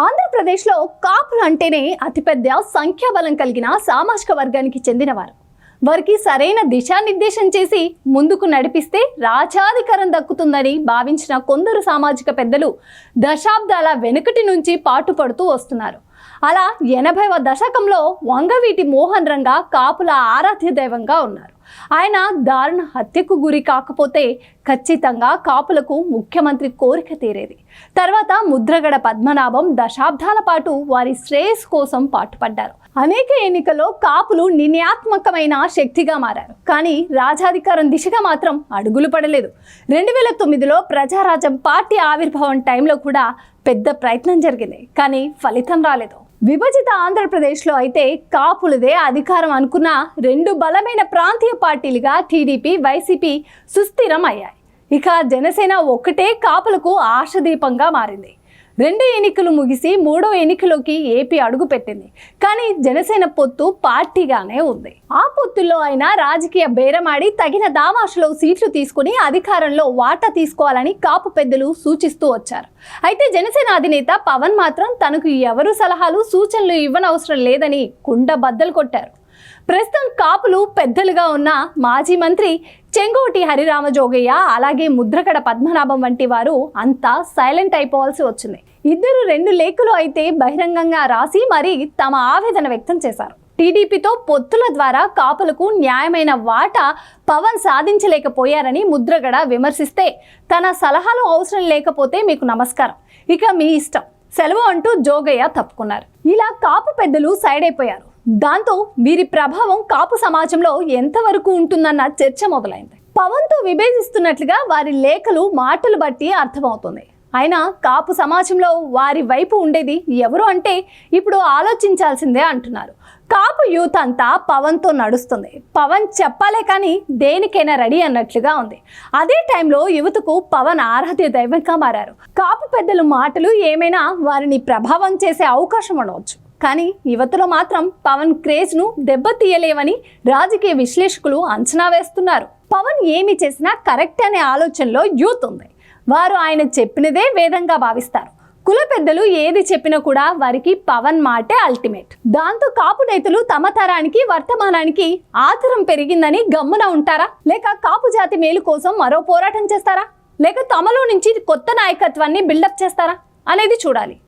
ఆంధ్రప్రదేశ్లో కాపులు అంటేనే అతిపెద్ద సంఖ్యాబలం కలిగిన సామాజిక వర్గానికి చెందినవారు. వారికి సరైన దిశానిర్దేశం చేసి ముందుకు నడిపిస్తే రాజాధికారం దక్కుతుందని భావించిన కొందరు సామాజిక పెద్దలు దశాబ్దాల వెనుకటి నుంచి పాటుపడుతూ వస్తున్నారు. అలా ఎనభైవ దశకంలో వంగవీటి మోహన్ రంగా కాపుల ఆరాధ్య దైవంగా ఉన్నారు. ఆయన దారుణ హత్యకు గురి కాకపోతే ఖచ్చితంగా కాపులకు ముఖ్యమంత్రి కోరిక తీరేది. తర్వాత ముద్రగడ పద్మనాభం దశాబ్దాల పాటు వారి శ్రేయస్ కోసం పాటుపడ్డారు. అనేక ఎన్నికల్లో కాపులు నిర్ణయాత్మకమైన శక్తిగా మారారు. కానీ రాజాధికారం దిశగా మాత్రం అడుగులు పడలేదు. రెండు వేల తొమ్మిదిలో ప్రజారాజ్యం పార్టీ ఆవిర్భావం టైంలో కూడా పెద్ద ప్రయత్నం జరిగింది కానీ ఫలితం రాలేదు. విభజిత ఆంధ్రప్రదేశ్లో అయితే కాపులదే అధికారం అనుకున్న రెండు బలమైన ప్రాంతీయ పార్టీలుగా టీడీపీ వైసీపీ సుస్థిరం అయ్యాయి ఇక జనసేన ఒక్కటే కాపులకు ఆశదీపంగా మారింది. రెండు ఎన్నికలు ముగిసి మూడో ఎన్నికలోకి ఏపీ అడుగు పెట్టింది కానీ జనసేన పొత్తు పార్టీగానే ఉంది. ఆ పొత్తుల్లో అయినా రాజకీయ బేరమాడి తగిన దామాషలో సీట్లు తీసుకుని అధికారంలో వాటా తీసుకోవాలని కాపు పెద్దలు సూచిస్తూ వచ్చారు. అయితే జనసేన అధినేత పవన్ మాత్రం తనకు ఎవరు సలహాలు సూచనలు ఇవ్వనవసరం లేదని కుండ బద్దలు కొట్టారు. ప్రస్తుతం కాపులు పెద్దలుగా ఉన్న మాజీ మంత్రి చెంగోటి హరిరామ జోగయ్య అలాగే ముద్రగడ పద్మనాభం వంటి వారు అంతా సైలెంట్ అయిపోవాల్సి వచ్చింది. ఇద్దరు రెండు లేఖలు అయితే బహిరంగంగా రాసి మరీ తమ ఆవేదన వ్యక్తం చేశారు. టీడీపీతో పొత్తుల ద్వారా కాపులకు న్యాయమైన వాటా పవన్ సాధించలేకపోయారని ముద్రగడ విమర్శిస్తే తన సలహాలు అవసరం లేకపోతే మీకు నమస్కారం. ఇక మీ ఇష్టం. సెలవు అంటూ జోగయ్య తప్పుకున్నారు. ఇలా కాపు పెద్దలు సైడ్ అయిపోయారు. దాంతో వీరి ప్రభావం కాపు సమాజంలో ఎంతవరకు ఉంటుందన్న చర్చ మొదలైంది. పవన్తో విభేదిస్తున్నట్లుగా వారి లేఖలు మాటలు బట్టి అర్థమవుతుంది. అయినా కాపు సమాజంలో వారి వైపు ఉండేది ఎవరు అంటే ఇప్పుడు ఆలోచించాల్సిందే అంటున్నారు. కాపు యూత్ అంతా పవన్తో నడుస్తుంది. పవన్ చెప్పాలే కానీ దేనికైనా రెడీ అన్నట్లుగా ఉంది. అదే టైంలో యువతకు పవన్ ఆరాధ్య దైవంగా మారారు. కాపు పెద్దల మాటలు ఏమైనా వారిని ప్రభావం చేసే అవకాశం ఉండవచ్చు. కానీ యువతలో మాత్రం పవన్ క్రేజ్ను దెబ్బతీయలేవని రాజకీయ విశ్లేషకులు అంచనా వేస్తున్నారు. పవన్ ఏమి చేసినా కరెక్ట్ అనే ఆలోచనలో యూత్ ఉంది. వారు ఆయన చెప్పినదే వేదంగా భావిస్తారు. కుల పెద్దలు ఏది చెప్పినా కూడా వారికి పవన్ మాటే అల్టిమేట్ దాంతో కాపు రైతులు తమ తరానికి వర్తమానానికి ఆతరం పెరిగిందని గమ్మున ఉంటారా? లేక కాపు జాతి మేలు కోసం మరో పోరాటం చేస్తారా? లేక తమలో నుంచి కొత్త నాయకత్వాన్ని బిల్డప్ చేస్తారా? అనేది చూడాలి.